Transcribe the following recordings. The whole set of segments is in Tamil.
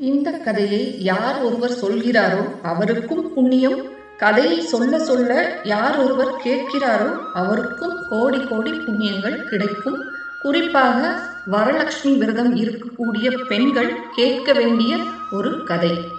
இந்த கதையை யார் ஒருவர் சொல்கிறாரோ அவருக்கும் புண்ணியம். கதையை சொல்ல சொல்ல யார் ஒருவர் கேட்கிறாரோ அவருக்கும் கோடி கோடி புண்ணியங்கள் கிடைக்கும். குறிப்பாக வரலட்சுமி விரதம் இருக்கக்கூடிய பெண்கள் கேட்க வேண்டிய ஒரு கதை.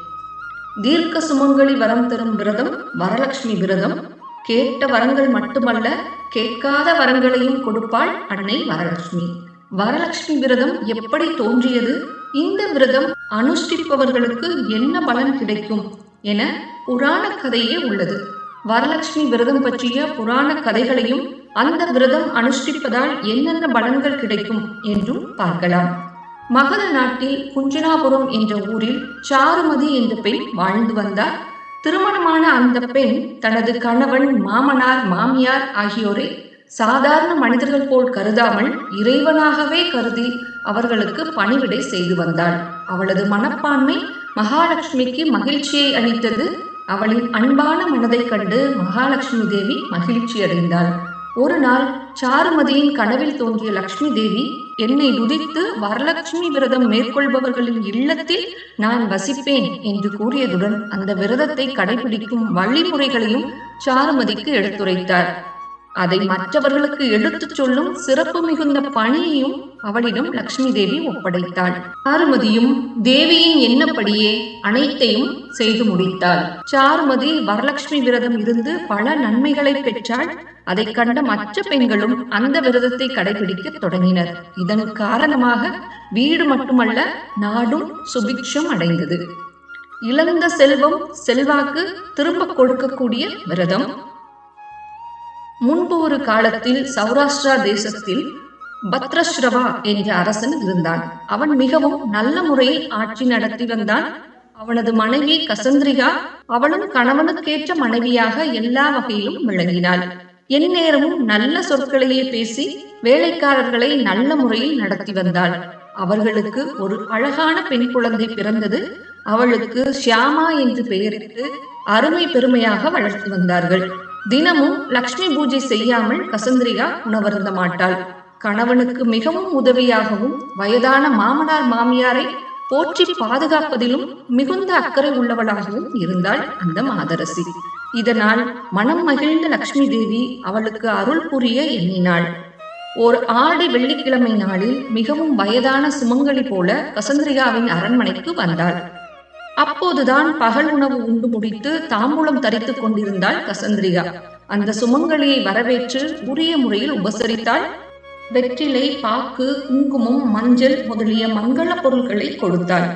தீர்க்க சுமங்கலி வரம் தரும் விரதம் வரலட்சுமி விரதம். கேட்ட வரங்கள் மட்டுமல்ல கேட்காத வரங்களையும் கொடுப்பாள் அன்னை வரலட்சுமி. வரலட்சுமி விரதம் எப்படி தோன்றியது? இந்த விரதம் அனுஷ்டிப்பவர்களுக்கு என்ன பலன் கிடைக்கும் என புராண கதையே உள்ளது. வரலட்சுமி விரதம் பற்றிய புராண கதைகளையும் அந்த விரதம் அனுஷ்டிப்பதால் என்னென்ன பலன்கள் கிடைக்கும் என்றும் பார்க்கலாம். மகத நாட்டில் குஞ்சனாபுரம் என்ற ஊரில் சாருமதி என்ற பெண் வாழ்ந்து வந்தார். திருமணமான அந்த பெண் தனது கணவன் மாமனார் மாமியார் ஆகியோரை சாதாரண மனிதர்கள் போல் கருதாமல் இறைவனாகவே கருதி அவர்களுக்கு பணிவிடை செய்து வந்தாள். அவளது மனப்பான்மை மகாலட்சுமிக்கு மகிழ்ச்சியை அளித்தது. அவளின் அன்பான மனதைக் கண்டு மகாலட்சுமி தேவி மகிழ்ச்சி அடைந்தாள். ஒரு நாள் சாருமதியின் கனவில் தோன்றிய லக்ஷ்மி தேவி என்னை துதித்து வரலட்சுமி விரதம் மேற்கொள்பவர்களின் இல்லத்தில் நான் வசிப்பேன் என்று கூறியதுடன் அந்த விரதத்தை கடைபிடிக்கும் வழிமுறைகளையும் சாருமதிக்கு எடுத்துரைத்தார். அதை மற்றவர்களுக்கு எடுத்துச் சொல்லும் சிறப்பு மிகுந்த பணியையும் அவளிடம் லக்ஷ்மி தேவி ஒப்படைத்தாள். சாருமதியும் தேவியின் எண்ணப்படியே அனைத்தையும் செய்து முடித்தாள். சாருமதி வரலட்சுமி விரதம் இருந்து பல நன்மைகளை பெற்றாள். அதை கண்ட மற்ற பெண்களும் அந்த விரதத்தை கடைபிடிக்க தொடங்கினர். இதன் காரணமாக வீடு மட்டுமல்ல நாடும் சுபிக்ஷம் அடைந்தது. இழந்த செல்வம் செல்வாக்கு திரும்ப கொடுக்கக்கூடிய விரதம். முன்பு ஒரு காலத்தில் சௌராஷ்டிரா தேசத்தில் பத்ரஸ்ரவா என்ற அரசன் இருந்தான். அவன் மிகவும் நல்ல முறையில் ஆட்சி நடத்தி வந்தான். அவனது மனைவி கசந்திரிகா அவளும் கணவனுக்கேற்ற மனைவியாக எல்லா வகையிலும் விளங்கினாள். எந்நேரமும் நல்ல சொற்களையே பேசி வேலைக்காரர்களை நல்ல முறையில் நடத்தி வந்தாள். அவர்களுக்கு ஒரு அழகான பெண் குழந்தை பிறந்தது. அவளுக்கு ஷியாமா என்று பெயரிட்டு அருமை பெருமையாக வளர்த்து வந்தார்கள். தினமும் லக்ஷ்மி பூஜை செய்யாமல் கசந்திரிகா உணவருந்த மாட்டாள். கணவனுக்கு மிகவும் உதவியாகவும் வயதான மாமனார் மாமியாரை போற்றி பாதுகாப்பதிலும் மிகுந்த அக்கறை உள்ளவளாகவும் இருந்தாள் அந்த மாதரசி. இதனால் மனம் மகிழ்ந்த லக்ஷ்மி தேவி அவளுக்கு அருள் புரிய எண்ணினாள். ஓர் ஆடி வெள்ளிக்கிழமை நாளில் மிகவும் வயதான சுமங்கலி போல கசந்திரிகாவின் அரண்மனைக்கு வந்தாள். அப்போதுதான் பகல் உணவு உண்டு முடித்து தாம்பூலம் தரித்துக் கொண்டிருந்தாள் கசந்திரிகா. அந்த சுமங்கலியை வரவேற்று உரிய முறையில் உபசரித்தாள். வெற்றிலை பாக்கு குங்குமம் மஞ்சள் முதலிய மங்கள பொருட்களை கொடுத்தாள்.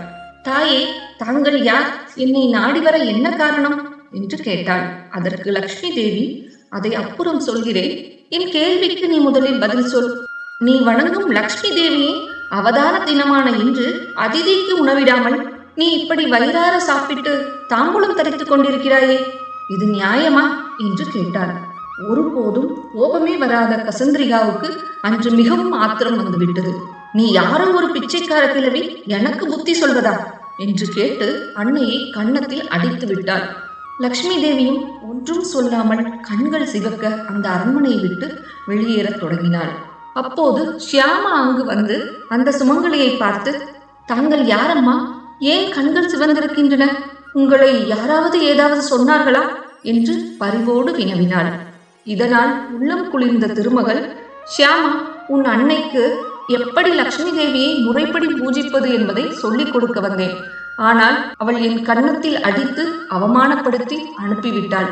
தாயே தாங்கள் யார்? என்னை நாடி வர என்ன காரணம்? என்று கேட்டாள். அதற்கு லக்ஷ்மி தேவி அதை அப்புறம் சொல்கிறேன். என் கேள்விக்கு நீ முதலில் பதில் சொல். நீ வணங்கும் லக்ஷ்மி தேவியை அவதார தினமான இன்று அதிதிக்கு உணவிடாமல் நீ இப்படி வயிறார சாப்பிட்டு தாம்பூலம் தரித்துக் கொண்டிருக்கிறாயே இது நியாயமா? என்று கேட்டார் ஒருபோதும் கோபமே வராத கசந்திரிகாவுக்கு அன்று மிகவும் ஆத்திரம் வந்துவிட்டது. நீ யாரோ ஒரு பிச்சைக்கார கிழவி எனக்கு புத்தி சொல்வதா? என்று கேட்டு அன்னையை கன்னத்தில் அடித்து விட்டாள். லக்ஷ்மி தேவியும் ஒன்றும் சொல்லாமல் கண்கள் சிவக்க அந்த அரண்மனையை விட்டு வெளியேறத் தொடங்கினாள். அப்போது ஷியாமா அங்கு வந்து அந்த சுமங்கலியை பார்த்து தாங்கள் யாரம்மா? ஏன் கண்கள் சிவந்திருக்கின்றன? உங்களை யாராவது ஏதாவது சொன்னார்களா? என்று பரிவோடு வினவினாள். இதனால் உள்ளம் குளிர்ந்த திருமகள் ஷியாமா உன் அன்னைக்கு எப்படி லக்ஷ்மி தேவியை முறைப்படி பூஜிப்பது என்பதை சொல்லிக் கொடுக்க வந்தேன். ஆனால் அவள் என் கன்னத்தில் அடித்து அவமானப்படுத்தி அனுப்பிவிட்டாள்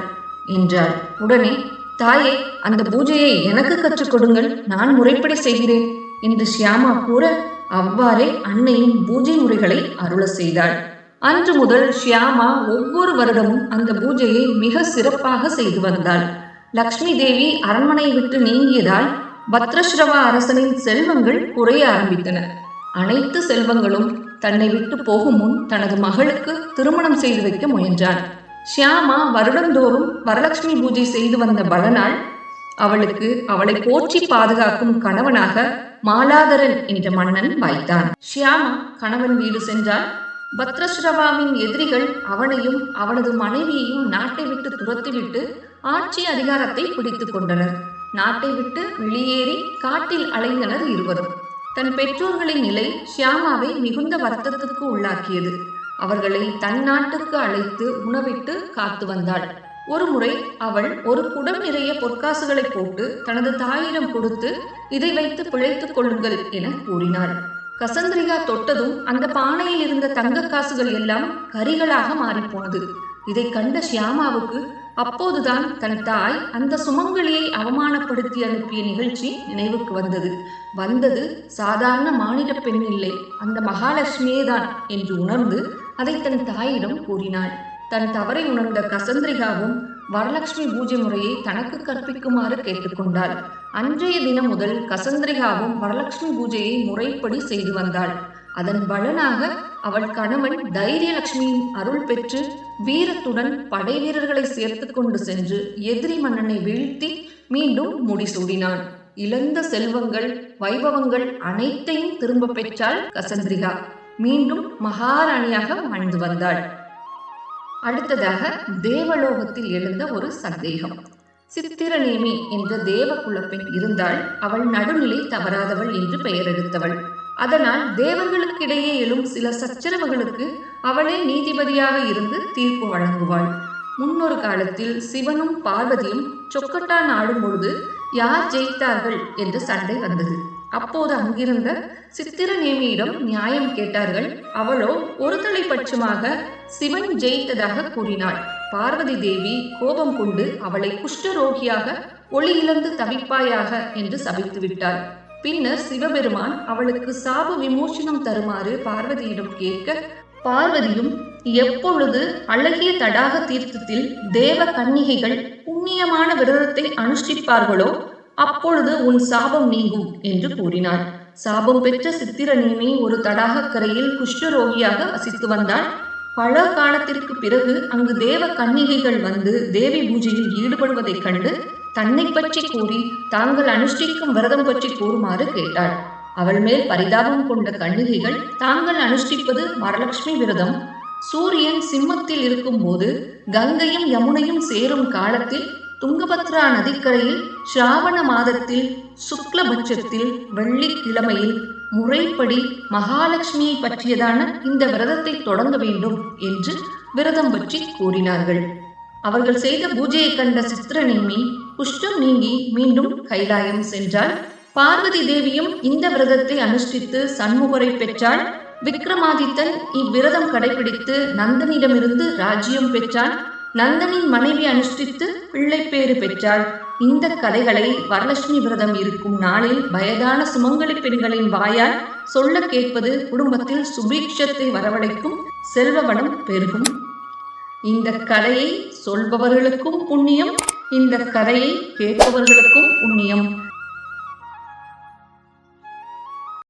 என்றாள். உடனே தாயே அந்த பூஜையை எனக்கு கற்றுக் கொடுங்கள். நான் முறைப்படி செய்கிறேன் என்று ஷியாமா கூற அவ்வாறே அன்னையும் பூஜை முறைகளை அருள செய்தாள். அன்று முதல் ஷியாமா ஒவ்வொரு வருடமும் அந்த பூஜையை மிக சிறப்பாக செய்து வந்தாள். லக்ஷ்மி தேவி அரண்மனை விட்டு நீங்கியதால் பத்ரஸ்ரவா அரசனின் செல்வங்கள் குறைய ஆரம்பித்தன. அனைத்து செல்வங்களும் தன்னை விட்டு போகும் முன் தனது மகளுக்கு திருமணம் செய்து வைக்க முயன்றான் ஷியாமா வருடந்தோறும் வரலட்சுமி பூஜை செய்து வந்த பலனால் அவளுக்கு அவளை போற்றி பாதுகாக்கும் கணவனாக மாலாதரன் என்ற மன்னன் வாய்த்தான் ஷியாமா கணவன் வீடு சென்றால் பத்ரஸ்ரவாவின் எதிரிகள் அவனையும் அவனது மனைவியையும் நாட்டை விட்டு துரத்திவிட்டு ஆட்சி அதிகாரத்தை பிடித்துக் கொண்டனர். நாட்டை விட்டு வெளியேறி காட்டில் அலைந்தனர் இருவரும். தன் பெற்றோர்களின் நிலை ஷியாமாவை மிகுந்த வருத்தத்துக்கு உள்ளாக்கியது. அவர்களை தன் நாட்டுக்கு அழைத்து உணவிட்டு காத்து வந்தாள். ஒருமுறை அவள் ஒரு குடம் நிறைய பொற்காசுகளை போட்டு தனது தாயிடம் கொடுத்து இதை வைத்து பிழைத்துக் கொள்ளுங்கள் என கூறினாள். கசந்திரிகா தொட்டதும் அந்த பானையில் இருந்த தங்க காசுகள் எல்லாம் கரிகளாக மாறிப்போனது இதை கண்ட ஷியாமாவுக்கு அப்போதுதான் தன் தாய் அந்த சுமங்கலியை அவமானப்படுத்தி அனுப்பிய நிகழ்ச்சி நினைவுக்கு வந்தது. வந்தது சாதாரண மாநில பெண் இல்லை அந்த மகாலட்சுமியே தான் என்று உணர்ந்து அதை தன் தாயிடம் கூறினாள். தன் தவறை உணர்ந்த கசந்திரிகாவும் வரலட்சுமி பூஜை முறையை தனக்கு கற்பிக்குமாறு கேட்டுக்கொண்டாள். அன்றைய தினம் முதல் கசந்திரிகாவும் வரலட்சுமி பூஜையை முறைப்படி செய்து வந்தாள். அதன் பலனாக அவள் கணவன் தைரியலட்சுமியின் அருள் பெற்று வீரத்துடன் படை வீரர்களை சேர்த்து கொண்டு சென்று எதிரி மன்னனை வீழ்த்தி மீண்டும் முடிசூடினான். இழந்த செல்வங்கள் வைபவங்கள் அனைத்தையும் திரும்ப பெற்றாள் கசந்திரிகா. மீண்டும் மகாராணியாக வாழ்ந்து வந்தாள். அடுத்ததாக தேவலோகத்தில் எழுந்த ஒரு சந்தேகம். சித்திரநேமி என்ற தேவ குலப்பெண் இருந்தால் அவள் நடுநிலை தவறாதவள் என்று பெயர் எடுத்தவள் அதனால் தேவர்களுக்கிடையே எழும் சில சச்சரவுகளுக்கு அவளே நீதிபதியாக இருந்து தீர்ப்பு வழங்குவாள். முன்னொரு காலத்தில் சிவனும் பார்வதியும் சொக்கட்டான் ஆடும் பொழுது யார் ஜெயித்தார்கள் என்று சண்டை வந்தது. அப்போது அங்கிருந்த சித்திரநேமியிடம் நியாயம் கேட்டார்கள். அவளோ ஒரு தலைப்பட்சமாக சிவன் ஜெயித்ததாக கூறினாள். பார்வதி தேவி கோபம் கொண்டு அவளை குஷ்டரோகியாக ஒளி இழந்து தவிப்பாயாக என்று சபித்து விட்டாள். பின்னர் சிவபெருமான் அவளுக்கு சாப விமோசனம் தருமாறு பார்வதியிடம் கேட்க பார்வதியும் எப்பொழுது அழகிய தடாக தீர்த்தத்தில் தேவ கன்னிகைகள் புண்ணியமான விரதத்தை அனுஷ்டிப்பார்களோ அப்பொழுது உன் சாபம் நீங்கும் என்று கூறினார். சாபம் பெற்ற சித்திரநேமி ஒரு தடாகக்கரையில் குஷ்டரோகியாக வசித்து வந்தாள் பல காலத்திற்கு பிறகு அங்கு தேவ கன்னிகைகள் வந்து தேவி பூஜையில் ஈடுபடுவதைக் கண்டு தன்னை பற்றி கூறி தாங்கள் அனுஷ்டிக்கும் விரதம் பற்றி கூறுமாறு கேட்டாள். அவள் மேல் பரிதாபம் கொண்ட கன்னிகைகள் தாங்கள் அனுஷ்டிப்பது வரலட்சுமி விரதம் சூரியன் சிம்மத்தில் இருக்கும்போது கங்கையும் யமுனையும் சேரும் காலத்தில் துங்கபத்ரா நதிக்கரையில் ஸ்ராவண மாதத்தில் சுக்லபட்சத்தில் வெள்ளிக்கிழமையில் முறைப்படி மகாலட்சுமியை பற்றியதான இந்த விரதத்தை தொடங்க வேண்டும் என்று விரதம் பற்றி கூறினார்கள். அவர்கள் செய்த பூஜையை கண்ட சித்திரநேமி குஷ்டம் நீங்கி மீண்டும் கைலாயம் சென்றாள். பார்வதி தேவியும் இந்த விரதத்தை அனுஷ்டித்து சண்முகரை பெற்றாள். விக்ரமாதித்தன் இவ்விரதம் கடைபிடித்து நந்தனிடமிருந்து ராஜ்யம் பெற்றான். நந்தனின் மனைவி அனுஷ்டித்து பிள்ளைப்பேறு பெற்றாள். இந்த கதைகளை வரலட்சுமி விரதம் இருக்கும் நாளில் வயதான சுமங்கலி பெண்களின் வாயால் சொல்ல கேட்பது குடும்பத்தில் சுபீட்சத்தை வரவழைக்கும் செல்வ வளம் பெருகும். இந்த கதையை சொல்பவர்களுக்கும் புண்ணியம் இந்த கதையை கேட்பவர்களுக்கும் புண்ணியம்.